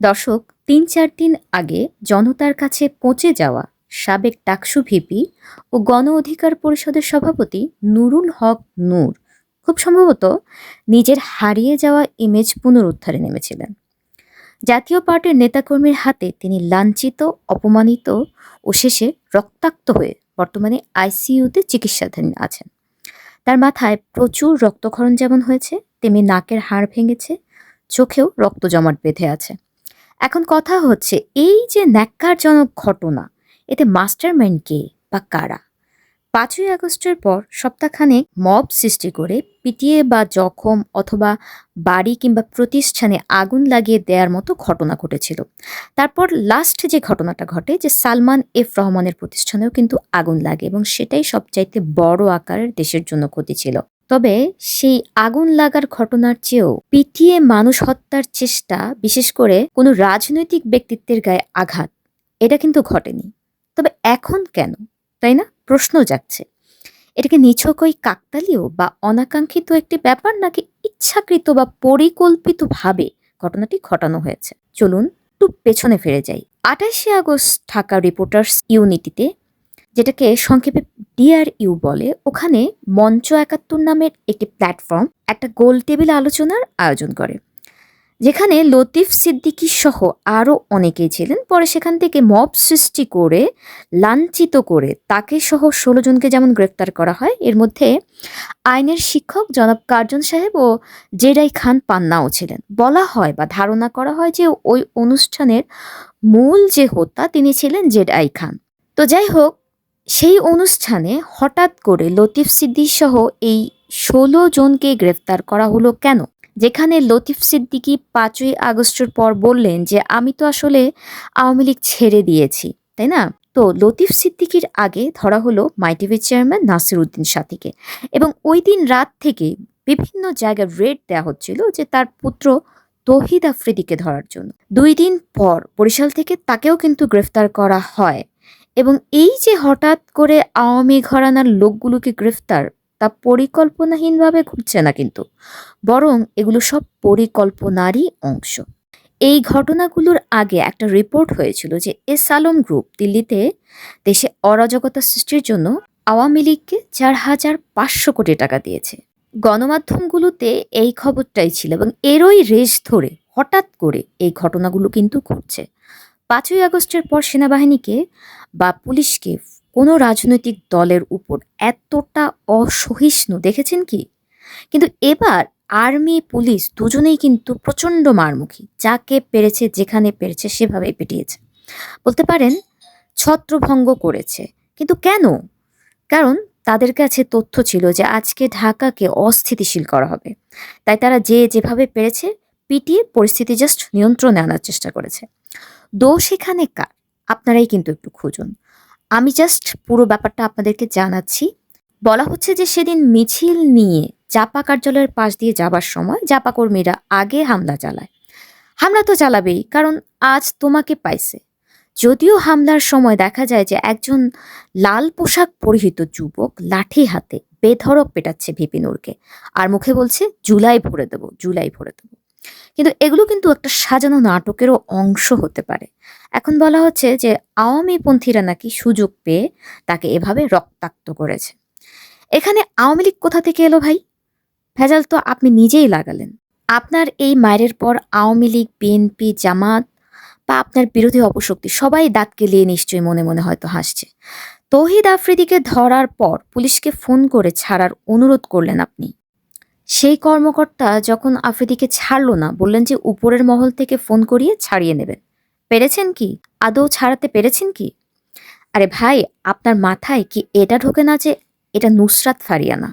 দর্শক, তিন চার দিন আগে জনতার কাছে পৌঁছে যাওয়া সাবেক টাকসু ভিপি ও গণ অধিকার পরিষদের সভাপতি নুরুল হক নূর খুব সম্ভবত নিজের হারিয়ে যাওয়া ইমেজ পুনরুদ্ধারে নেমেছিলেন। জাতীয় পার্টির নেতাকর্মীর হাতে তিনি লাঞ্ছিত, অপমানিত ও শেষে রক্তাক্ত হয়ে বর্তমানে আইসিইউতে চিকিৎসাধীন আছেন। তার মাথায় প্রচুর রক্তক্ষরণ যেমন হয়েছে, তেমনি নাকের হাড় ভেঙেছে, চোখেও রক্ত জমাট বেঁধে আছে। এখন কথা হচ্ছে, এই যে ন্যাক্কারজনক ঘটনা, এতে মাস্টার মাইন্ড কে বা কারা? পাঁচই আগস্টের পর সপ্তাহখানেক মব সৃষ্টি করে পিটিয়ে বা জখম অথবা বাড়ি কিংবা প্রতিষ্ঠানে আগুন লাগিয়ে দেওয়ার মতো ঘটনা ঘটেছিল। তারপর লাস্ট যে ঘটনাটা ঘটে, যে সালমান এফ রহমানের প্রতিষ্ঠানেও কিন্তু আগুন লাগে এবং সেটাই সবচাইতে বড় আকারের দেশের জন্য ক্ষতি ছিল। তবে সেই আগুন লাগার ঘটনার চেয়েও পিটিয়ে মানুষ হত্যার চেষ্টা, বিশেষ করে কোনো রাজনৈতিক ব্যক্তিত্বের গায়ে আঘাত, এটা কিন্তু ঘটেনি। তবে এখন কেন, তাই না? প্রশ্ন যাচ্ছে এটাকে নিছকই কাকতালীয় বা অনাকাঙ্ক্ষিত একটি ব্যাপার, নাকি ইচ্ছাকৃত বা পরিকল্পিতভাবে ঘটনাটি ঘটানো হয়েছে? চলুন একটু পেছনে ফিরে যাই। আঠাশে আগস্ট ঢাকা রিপোর্টার্স ইউনিটিতে যেটাকে সংক্ষেপে ডিআরইউ বলে, ওখানে মঞ্চ একাত্তর নামের একটি প্ল্যাটফর্ম একটা গোল টেবিল আলোচনার আয়োজন করে। যেখানে লতিফ সিদ্দিকী সহ আরও অনেকেই ছিলেন। পরে সেখান থেকে মব সৃষ্টি করে, লাঞ্ছিত করে তাকে সহ ষোলো জনকে যেমন গ্রেপ্তার করা হয়, এর মধ্যে আইনের শিক্ষক জনাব কার্জন সাহেব ও জেডাই খান পান্নাও ছিলেন। বলা হয় বা ধারণা করা হয় যে ওই অনুষ্ঠানের মূল যে হোতা তিনি ছিলেন জেডাই খান। তো যাই হোক সেই অনুষ্ঠানে হঠাৎ করে লতিফ সিদ্দিক সহ এই ষোলো জনকে গ্রেফতার করা হলো কেন? যেখানে লতিফ সিদ্দিকি পাঁচই আগস্টের পর বললেন যে, আমি তো আসলে আওয়ামী লীগ ছেড়ে দিয়েছি তাই না? তো লতিফ সিদ্দিকির আগে ধরা হলো মাই টিভির চেয়ারম্যান নাসির উদ্দিন সাথীকে এবং ওই দিন রাত থেকে বিভিন্ন জায়গায় রেড দেওয়া হচ্ছিল যে, তার পুত্র তহিদ আফ্রিদিকে ধরার জন্য। দুই দিন পর বরিশাল থেকে তাকেও কিন্তু গ্রেফতার করা হয়। এবং এই যে হঠাৎ করে আওয়ামী ঘরানার লোকগুলোকে গ্রেফতার, তা পরিকল্পনাহীনভাবে ঘটছে না কিন্তু, বরং এগুলো সব পরিকল্পনারই অংশ। এই ঘটনাগুলোর আগে একটা রিপোর্ট হয়েছিল যে এস আলম গ্রুপ দিল্লিতে দেশে অরাজকতা সৃষ্টির জন্য আওয়ামী লীগকে চার হাজার পাঁচশো কোটি টাকা দিয়েছে। গণমাধ্যমগুলোতে এই খবরটাই ছিল এবং এরই রেশ ধরে হঠাৎ করে এই ঘটনাগুলো কিন্তু ঘটছে। পাঁচই আগস্টের পর সেনাবাহিনীকে বা পুলিশকে কোনো রাজনৈতিক দলের উপর এতটা অসহিষ্ণু দেখেছেন কি? কিন্তু এবার আর্মি, পুলিশ দুজনেই কিন্তু প্রচণ্ড মারমুখী। যাকে পেরেছে, যেখানে পেরেছে, সেভাবেই পেটিয়েছে। বলতে পারেন, ছত্রভঙ্গ করেছে। কিন্তু কেন? কারণ তাদের কাছে তথ্য ছিল যে আজকে ঢাকাকে অস্থিতিশীল করা হবে। তাই তারা যে যেভাবে পেরেছে, পিটিয়ে পরিস্থিতি জাস্ট নিয়ন্ত্রণে আনার চেষ্টা করেছে। দোষ এখানে কার? আপনারাই কিন্তু একটু খুঁজুন। আমি জাস্ট পুরো ব্যাপারটা আপনাদেরকে জানাচ্ছি। বলা হচ্ছে যে সেদিন মিছিল নিয়ে জাপা কার্যালয়ের পাশ দিয়ে যাবার সময় জাপা কর্মীরা আগে হামলা চালায়। হামলা তো চালাবেই, কারণ আজ তোমাকে পাইছে। যদিও হামলার সময় দেখা যায় যে একজন লাল পোশাক পরিহিত যুবক লাঠি হাতে বেধড়ক পেটাচ্ছে ভিপিনুরকে আর মুখে বলছে, জুলাই ভরে দেবো, জুলাই ভরে দেবো। কিন্তু এগুলো কিন্তু একটা সাজানো নাটকেরও অংশ হতে পারে। এখন বলা হচ্ছে যে আওয়ামী পন্থীরা নাকি সুযোগ পেয়ে তাকে এভাবে রক্তাক্ত করেছে। এখানে আওয়ামী লীগ কোথা থেকে এলো ভাই? ভেজাল তো আপনি নিজেই লাগালেন। আপনার এই মায়ের পর আওয়ামী লীগ, বিএনপি, জামাত বা আপনার বিরোধী অপশক্তি সবাই দাঁত কেলিয়ে নিশ্চয়ই মনে মনে হয়তো হাসছে। তহিদ আফ্রিদিকে ধরার পর পুলিশকে ফোন করে ছাড়ার অনুরোধ করলেন আপনি। সেই কর্মকর্তা যখন আফ্রিদিকে ছাড়লো না, বললেন যে উপরের মহল থেকে ফোন করিয়ে ছাড়িয়ে নেবেন। পেরেছেন কি? আদৌ ছাড়াতে পেরেছেন কি? আরে ভাই, আপনার মাথায় কি এটা ঢোকে না যে এটা নুসরাত ফারিয়ানা?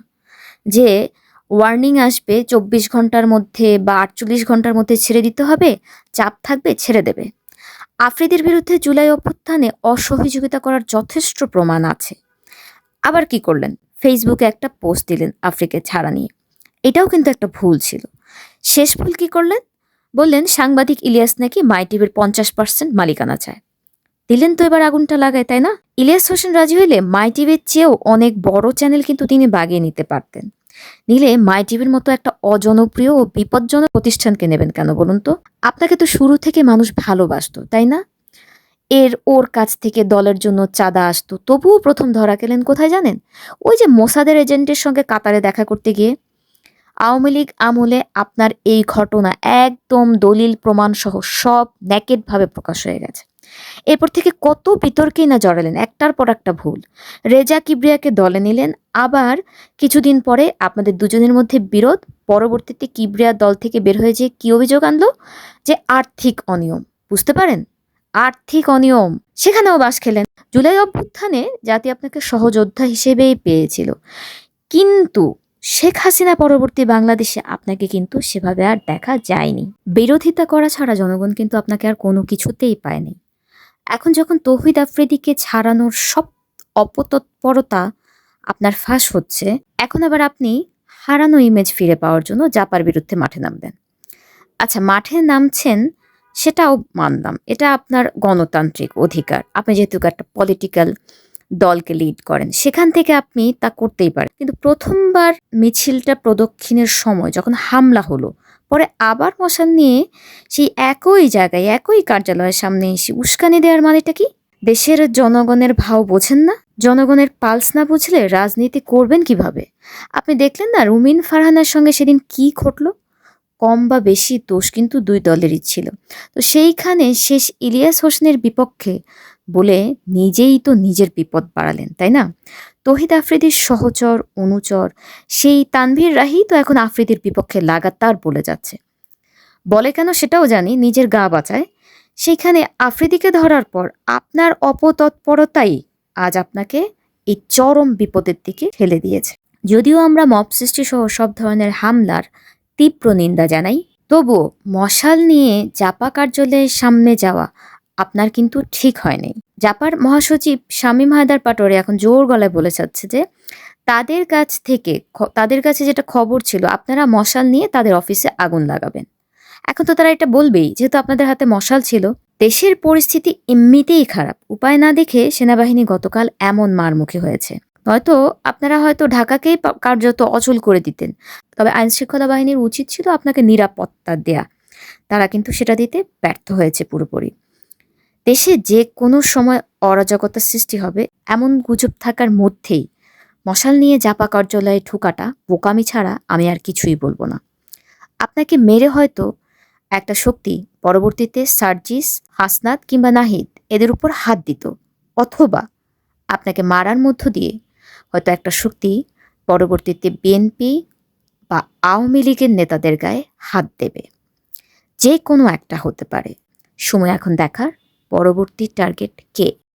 যে ওয়ার্নিং আসবে চব্বিশ ঘণ্টার মধ্যে বা আটচল্লিশ ঘণ্টার মধ্যে ছেড়ে দিতে হবে, চাপ থাকবে, ছেড়ে দেবে। আফ্রিদির বিরুদ্ধে জুলাই অভ্যুত্থানে অসহযোগিতা করার যথেষ্ট প্রমাণ আছে। আবার কি করলেন? ফেসবুকে একটা পোস্ট দিলেন আফ্রিকে ছাড়া নিয়ে। এটাও কিন্তু একটা ভুল ছিল। শেষ ভুল কি করলেন? বললেন, সাংবাদিক ইলিয়াস নাকি মাই টিভির পঞ্চাশ পার্সেন্ট মালিকানা চায়। দিলেন তো এবার আগুনটা লাগায়, তাই না? ইলিয়াস হোসেন রাজি হইলে মাই টিভির চেয়েও অনেক বড় চ্যানেল কিন্তু তিনি বাগিয়ে নিতে পারতেন। নিলে মাই টিভির মতো একটা অজনপ্রিয় ও বিপজ্জনক প্রতিষ্ঠানকে নেবেন কেন বলুন তো? আপনাকে তো শুরু থেকে মানুষ ভালোবাসতো, তাই না? এর ওর কাছ থেকে দলের জন্য চাঁদা আসতো, তবুও প্রথম ধরা গেলেন কোথায় জানেন? ওই যে মোসাদের এজেন্টের সঙ্গে কাতারে দেখা করতে গিয়ে। আওয়ামী লীগ আমলে আপনার এই ঘটনা একদম দলিল প্রমাণ সহ সব ন্যাকেটভাবে প্রকাশ হয়ে গেছে। এরপর থেকে কত বিতর্কেই না জড়ালেন, একটার পর একটা ভুল। রেজা কিবরিয়াকে দলে নিলেন, আবার কিছুদিন পরে আপনাদের দুজনের মধ্যে বিরোধ, পরবর্তীতে কিবরিয়া দল থেকে বের হয়ে যে কি অভিযোগ আনলো? যে আর্থিক অনিয়ম। বুঝতে পারেন? আর্থিক অনিয়ম। সেখানেও বাস খেলেন। জুলাই অভ্যুত্থানে জাতি আপনাকে সহযোদ্ধা হিসেবেই পেয়েছিল। কিন্তু শেখ হাসিনা পরবর্তী বাংলাদেশে আপনাকে কিন্তু সেভাবে আর দেখা যায়নি। বিরোধিতা করা ছাড়া জনগণ কিন্তু আপনাকে আর কোনো কিছুতেই পায়নি। এখন যখন তৌহিদ আফ্রিদিকে ছাড়ানোর সব অপতৎপরতা আপনার ফাঁস হচ্ছে, এখন আবার আপনি হারানো ইমেজ ফিরে পাওয়ার জন্য জাপার বিরুদ্ধে মাঠে নামবেন। আচ্ছা মাঠে নামছেন সেটাও মানলাম। এটা আপনার গণতান্ত্রিক অধিকার। আপনি যেহেতু একটা পলিটিক্যাল দলকে লিড করেন। সেখান থেকে আপনি তা করতেই পারেন। কিন্তু প্রথমবার মিছিলটা প্রদক্ষিণের সময় যখন হামলা হলো, পরে আবার মশাল নিয়ে সেই একই জায়গায়, একই কার্যালয়ের সামনে এসে উস্কানি দেওয়ার মানেটা কি? দেশের জনগণের ভাও বোঝেন না? জনগণের পালস না বুঝলে রাজনীতি করবেন কীভাবে? আপনি দেখলেন না রুমিন ফারহানার সঙ্গে সেদিন কি ঘটলো? কম বা বেশি দোষ কিন্তু দুই দলেরই ছিল। তো সেইখানে শেষ ইলিয়াস হোসেনের বিপক্ষে বলে নিজেই তো নিজের বিপদ বাড়ালেন, তাই না? তহিদ আফ্রিদির সহচর, অনুচর, সেই তানভীর রাহি তো এখন আফ্রিদির বিপক্ষে লাগাতার বলে যাচ্ছে। বলে কেন সেটাও জানি, নিজের গা বাঁচায়। সেইখানে আফ্রিদিকে ধরার পর আপনার অপতৎপরতাই আজ আপনাকে এই চরম বিপদের দিকে ঠেলে দিয়েছে। যদিও আমরা মব সৃষ্টি সহ সব ধরনের হামলার তীব্র নিন্দা জানাই, তবুও মশাল নিয়ে জাপা কার্যালয়ের সামনে যাওয়া আপনার কিন্তু ঠিক হয়নি। জাপার মহাসচিব শামীম হায়দার পাটোয়ারি এখন জোর গলায় বলে যাচ্ছে যে, তাদের কাছ থেকে তাদের কাছে যেটা খবর ছিল, আপনারা মশাল নিয়ে তাদের অফিসে আগুন লাগাবেন। এখন তো তারা এটা বলবেই, যেহেতু আপনাদের হাতে মশাল ছিল। দেশের পরিস্থিতি এমনিতেই খারাপ। উপায় না দেখে সেনাবাহিনী গতকাল এমন মারমুখী হয়েছে। নয়তো আপনারা হয়তো ঢাকাকেই কার্যত অচল করে দিতেন। তবে আইন শৃঙ্খলা বাহিনীর উচিত ছিল আপনাকে নিরাপত্তা দেয়া। তারা কিন্তু সেটা দিতে ব্যর্থ হয়েছে পুরোপুরি। দেশে যে কোনো সময় অরাজকতা সৃষ্টি হবে, এমন গুজব থাকার মধ্যেই মশাল নিয়ে জাপা কার্যালয়ে ঢোকাটা বোকামি ছাড়া আমি আর কিছুই বলব না। আপনাকে মেরে হয়তো একটা শক্তি পরবর্তীতে সার্জিস, হাসনাত কিংবা নাহিদ এদের উপর হাত দিত, অথবা আপনাকে মারার মধ্য দিয়ে হয়তো একটা শক্তি পরবর্তীতে বিএনপি বা আওয়ামী লীগের নেতাদের গায়ে হাত দেবে। যে কোনো একটা হতে পারে। সময় এখন দেখার। পরবর্তী টার্গেট কে?